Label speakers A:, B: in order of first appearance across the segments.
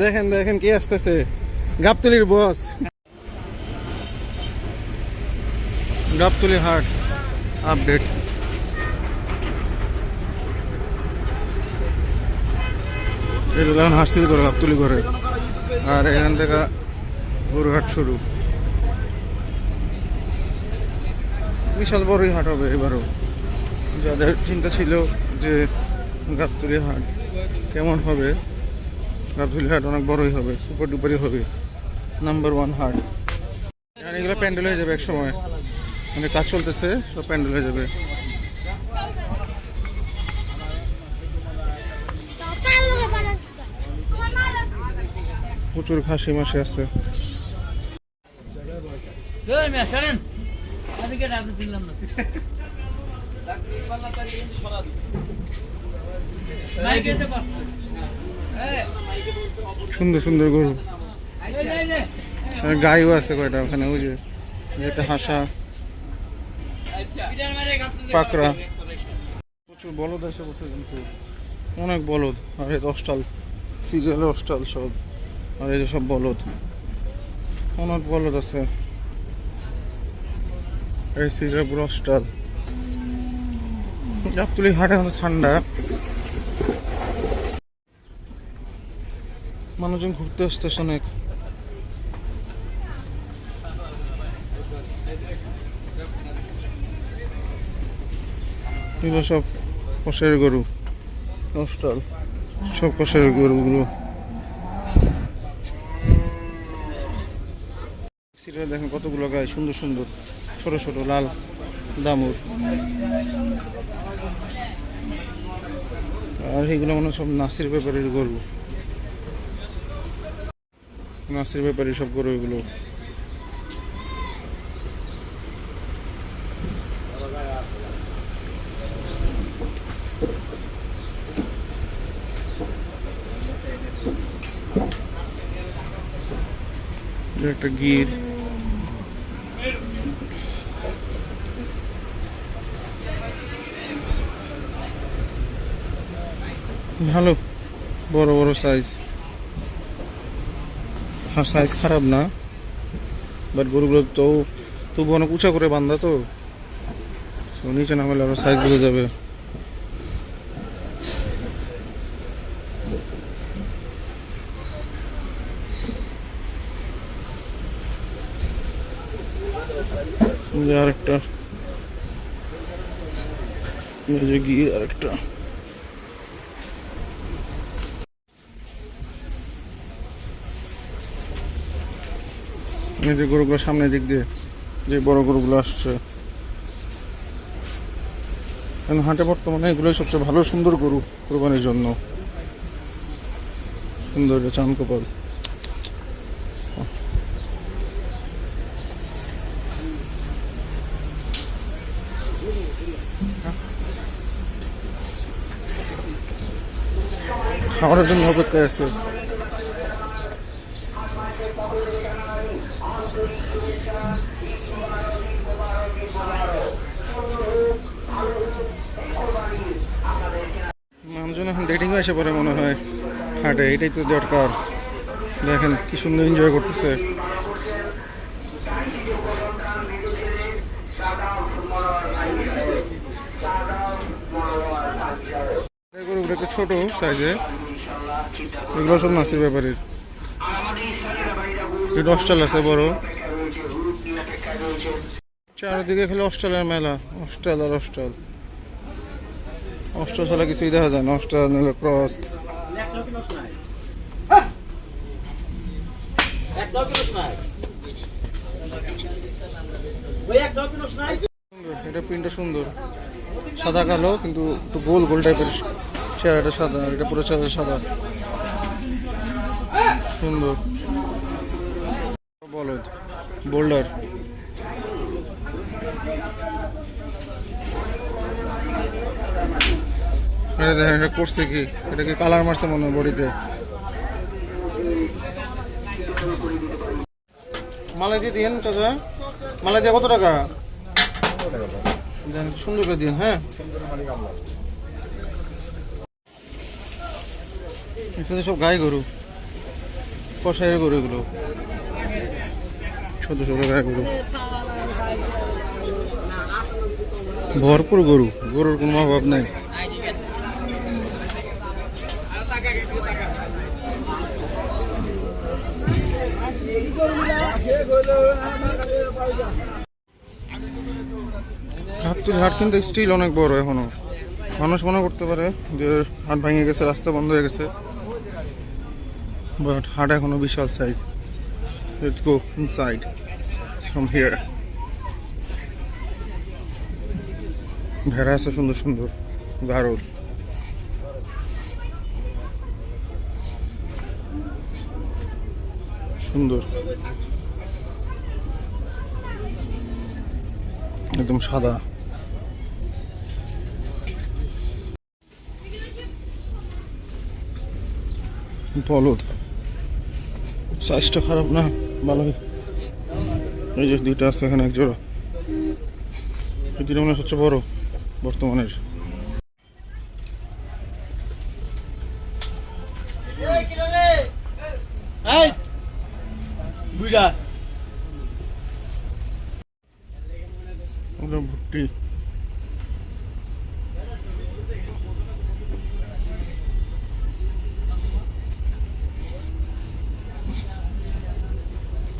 A: দেখেন দেখেন কে আসতেছে। গাবতলির বস। গাবতলি হাট আপডেট। হাসিল করে গাবতলি করে আর এখান থেকে গরুহাট শুরু। বিশাল বড়ই হাট হবে এবারও। যাদের চিন্তা ছিল যে গাবতলি হাট কেমন হবে গাবতলি হাট অনেক বড়ই হবে সুপার ডুপারই হবে নাম্বার ওয়ান হাট আর এগুলো প্যান্ডেল হয়ে যাবে এক সময় মানে কাজ চলতেছে সব প্যান্ডেল হয়ে যাবে। প্রচুর খাসি মাসি আছে।
B: Dön
A: সুন্দর সুন্দর গরু। গাইও আছে কয়টা ওখানে, ওই যে হাসা? পাকড়া। প্রচুর বলদ আছে বসে কিন্তু অনেক বলদ, আর এই দশটাল সিরিয়াল দশটাল সব, আর এই সব বলদ। অনেক বলদ আছে। এই সিরিয়াল পুরো অস্টাল। গাবতলি হাটে ঠান্ডা। মানুষজন ঘুরতে আসতেছে অনেক। সব কষের গরু নষ্টাল সব কষের গরুগুলো। সিরিয়াল দেখেন কতগুলো গায়ে সুন্দর সুন্দর। ছোট ছোট, লাল, দামুর। আর এইগুলো মনে সব নাসির ব্যাপারের গরু। নাসির ব্যাপারের সব গরু এগুলো। একটা গির। ভালো বড় বড় সাইজ সাইজ খারাপ না বাট গরুগুলো তো, তবু অনেক উঁচা করে বান্ধা তো। নিচে নামলে আরও সাইজ বোঝা যাবে। আরেকটা। গিয়ে আরেকটা। এই যে গরুগুলো সামনের দিক দিয়ে, যে বড় গরুগুলো আসছে। হাটে বর্তমানে এগুলোই সবচেয়ে ভালো সুন্দর গরু কোরবানির জন্য। সুন্দর চান কপাল। খাবারের জন্য অপেক্ষায় আছে মানুষজন এখন ডেটিং এসে পড়ে মনে হয় হাটে, এটাই তো দরকার। দেখেন কি সুন্দর এনজয় করতেছে। ছোট সাইজে। এগুলো সব নাসির ব্যাপারের দশটাল আছে বড়। চারদিকে খালি অস্ট্রেলিয়ার মেলা অস্ট্রেল আর অস্ট্রেল অস্ট্রেল ছাড়া কিছুই দেখা যায় না অস্ট্রেল নিলে ক্রস। এটা প্রিন্টটা সুন্দর। সাদা কালো, কিন্তু একটু গোল গোল টাইপের চেহারাটা সাদা, আর এটা পুরো চেহারা সাদা। সুন্দর। বলদ বোল্ডার এটা দেখেন, এটা করছে কি? এটা কি কালার মারছে মনে হয় বডিতে? মালাই দিয়ে দিন চাচা। মালাই দিয়ে কত টাকা? সুন্দর করে দিন হ্যাঁ। সব গাই গরু। কষাইয়ের গরু এগুলো। ছোট ছোট গায়ে গরু। ভরপুর গরু। গরুর কোনো অভাব নাই। হাটতুর হাট কিন্তু স্টিল অনেক বড় এখনও। মানুষ মনে করতে পারে যে হাট ভেঙে গেছে, রাস্তা বন্ধ হয়ে গেছে। বাট হাট এখনও বিশাল size let's go inside from here ভেড়া আছে সুন্দর সুন্দর, গারল। সুন্দর। একদম সাদা। বলদ। সাইজটা খারাপ না, ভালোই। এই যে দুইটা আছে এখানে, এক জোড়া। দুইটা মনে হচ্ছে বড় বর্তমানের। ভুট্টি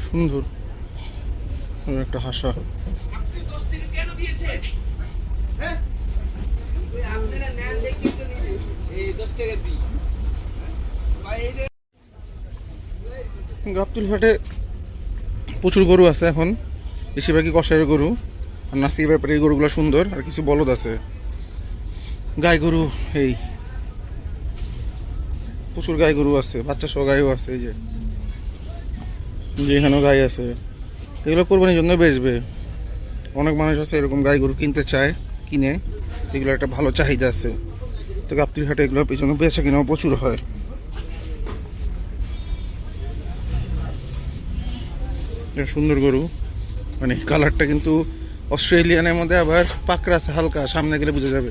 A: সুন্দর। একটা হাসা। গাবতুল হাটে প্রচুর গরু আছে এখন। বেশিরভাগই কষাইয়ের গরু। আর নাসির ব্যাপারে এই গরুগুলো সুন্দর, আর কিছু বলদ আছে। গাই গরু, এই। প্রচুর গাই গরু আছে বাচ্চা সহ গাইও আছে, এই যে। যে এখানেও গাই আছে। এগুলো কোরবানির জন্য বেচবে। অনেক মানুষ আছে এরকম গাই গরু কিনতে চায়, কিনে। এগুলো একটা ভালো চাহিদা আছে। তো গাবতুল হাটে এগুলো পেছনে বেচা কিনাও প্রচুর হয়। সুন্দর গরু। মানে কালারটা কিন্তু অস্ট্রেলিয়ানের মধ্যে আবার পাকড়া আছে হালকা, সামনে গেলে বোঝা যাবে।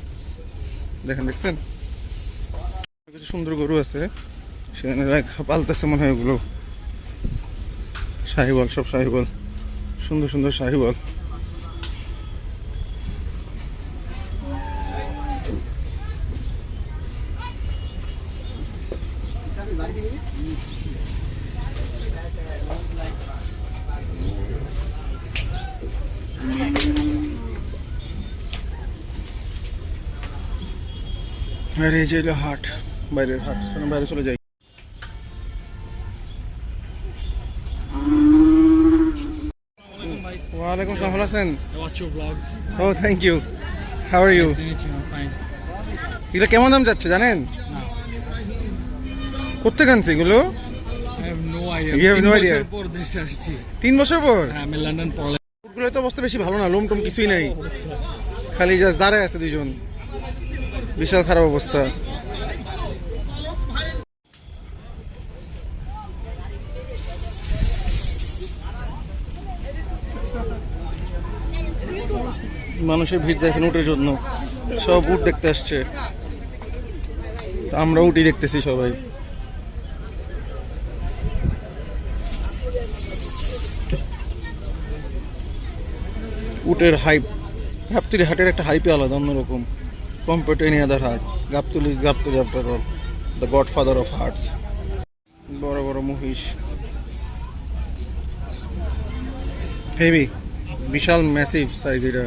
A: দেখেন, দেখছেন? কিছু সুন্দর গরু আছে। সেখানে পালতেছে মনে হয় ওগুলো। শাহিবল সব শাহিবল সুন্দর সুন্দর শাহিবল আর এই যে হলো হাট বাইরের হাট বাইরে চলে যাই। ওয়ালাইকুম আসসালাম ভালো আছেন? ও thank you how are you. এগুলো কেমন দাম যাচ্ছে জানেন? কোথেকে আনছে এগুলো?
C: তিন বছর? পর হ্যাঁ
A: তো অবস্থা বেশি ভালো না লোম টোম কিছুই নাই। খালি জাস্ট দাঁড়ায় আছে দুইজন। বিশাল খারাপ অবস্থা। মানুষের ভিড় দেখেন উটের জন্য। সব উট দেখতে আসছে। আমরা উটি দেখতেছি সবাই। উটের হাইপ গাবতুলি হাটের একটা হাইপে আলাদা, অন্যরকম। টু এনি আদার হাট Gabtoli is Gabtoli after all the godfather of hearts বড় বড় মহিষ হেভি বিশাল ম্যাসিভ সাইজ এটা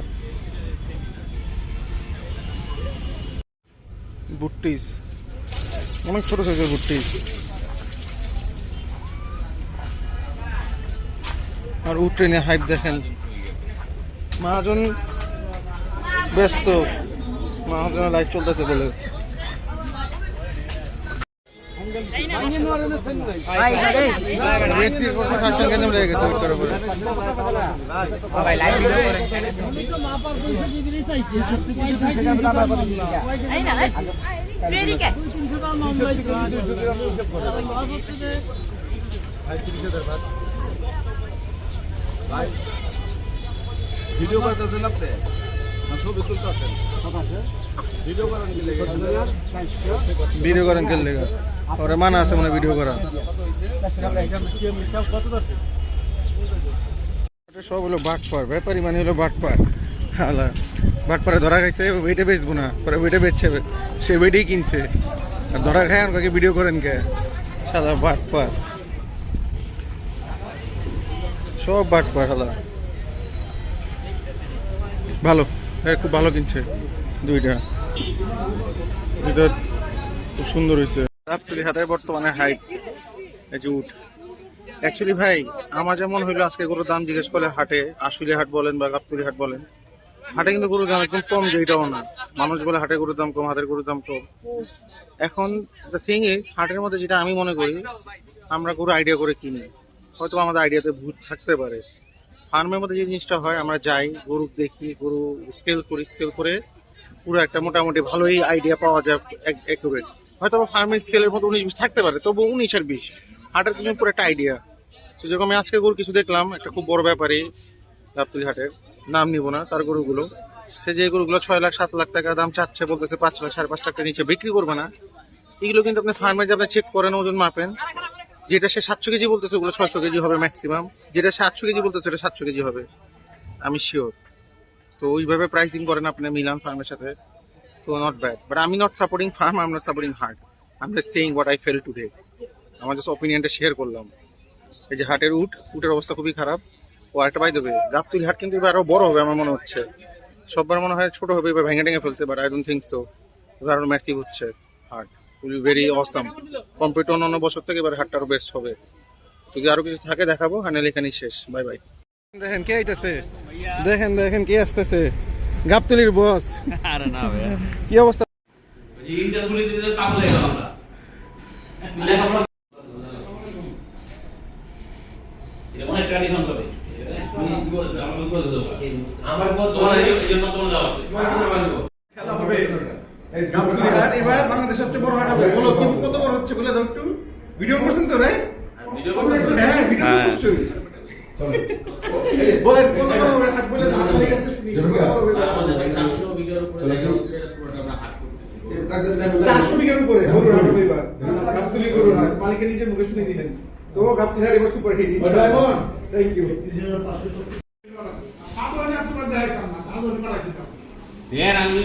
A: বুট্টিস অনেক ছোট সাইজের বুট্টিস আর উট ট্রেনে হাইপ দেখেন মহাজন ব্যস্ত মহাজনের লাইফ চলতেছে বলে।
D: ভিডিও করতেছেন আপনি? ভিডিও করেন
A: ভিডিও করেন কেন লেগা? মানা আছে মানে ভিডিও করা সব হলো বাটপার ব্যাপারী মানে হলো বাটপার। হালা বাটপারে ধরা খাইছে ওইটা বেচবো না পরে ওইটা বেচছে সে ওইটাই কিনছে। আর ধরা খায় আমাকে ভিডিও করেন কে? সাদা বাটপার। সব বাটপার হালা ভালো। হ্যাঁ খুব ভালো কিনছে দুইটা। দুইটা খুব সুন্দর হয়েছে। গাবতলি হাটের বর্তমানে হাইট এই যে অ্যাকচুয়ালি ভাই, আমার যেমন হইল আজকে গরুর দাম জিজ্ঞেস করলে হাটে আশুলি হাট বলেন বা গাবতলি হাট বলেন, হাটে কিন্তু গরুর দাম একদম কম যে এটাও না। মানুষ বলে হাটে গরুর দাম কম, হাটের গরুর দাম কম। এখন দ্য থিং ইজ হাটের মধ্যে যেটা আমি মনে করি, আমরা গরু আইডিয়া করে কিনি। হয়তো আমাদের আইডিয়াতে ভূত থাকতে পারে। ফার্মের মধ্যে যে জিনিসটা হয়, আমরা যাই, গরু দেখি, গরু স্কেল করি স্কেল করে পুরো একটা মোটামুটি ভালোই আইডিয়া পাওয়া যায় একুরেট হয়তো বা ফার্মের স্কেলের মতো উনিশ বিশ থাকতে পারে তবু উনিশ আর বিশ। হাটের পিছনে পুরো একটা আইডিয়া তো যেরকম আমি আজকে গরু কিছু দেখলাম, একটা খুব বড় ব্যাপারে গাবতলি হাটের, নাম নিব না তার গরুগুলো। সে যে গরুগুলো ছয় লাখ, সাত লাখ টাকা দাম চাচ্ছে, বলতেছে পাঁচ লাখ, সাড়ে পাঁচ লাখ টাকা নিচে বিক্রি করবে না। এগুলো কিন্তু আপনি ফার্মে যে আপনি চেক করেন, ওজন মাপেন যেটা সে সাতশো কেজি বলতেছে, ওগুলো ছয়শো কেজি হবে ম্যাক্সিমাম যেটা সাতশো কেজি বলতেছে, ওটা সাতশো কেজি হবে। আমি শিওর সো ওইভাবে প্রাইসিং করেন আপনি মিলান ফার্মের সাথে। তো নট ব্যাড বাট আমি not supporting farm I am not supporting heart I am saying what I feel today আমার জাস্ট অপিনিয়নটা শেয়ার করলাম। এই যে হাটের উট, উটের অবস্থা খুবই খারাপ। ও একটা বাই দেবে গাবতুলি হাট কিন্তু এবার আরও বড় হবে আমার মনে হচ্ছে। সববার মনে হয় ছোট হবে, এবার ভেঙে ভেঙে ফেলছে but I don't think so এবার আরও ম্যাসিভ হচ্ছে হাট উইল ভেরি অসাম কম্পিউটার অন্যান্য বছর থেকে এবার হাটটা আরও বেস্ট হবে। যদি আরও কিছু থাকে দেখাবো হানেল এখানেই শেষ। বাই বাই দেখেন কে আইতেছে? দেখেন দেখেন কে আসতেছে? গাবতলির বস
B: আরে না ভাই
A: কি অবস্থা?
B: আমরা তোমার এই জন্য তোমার যাওয়া
A: খেলা হবে এবার বাংলাদেশের সবচেয়ে বড় হাট হবে বলো কি কত বড় হচ্ছে বলে দাও একটু। ভিডিও করছেন তো রাইট
B: ভিডিও করতেছ।
A: হ্যাঁ ভিডিও করছ বলেন কত বড় হবে? হাট বলে দাও আপনাদের কাছে শুনি। কত বড় হবে?
B: আমাদের 400 বিঘার উপরে জায়গা হচ্ছে এটা পুরোটা আমরা হাট করতেছি।
A: চারশো বিঘার উপরে? গরুর হাট হবে এবার। গাবতলি গরুর হাট। মালিকের নিজের মুখে শুনে দিলেন। তো গাবতলি হাট এবার সুপার হিট থ্যাংক ইউ
B: এর আমি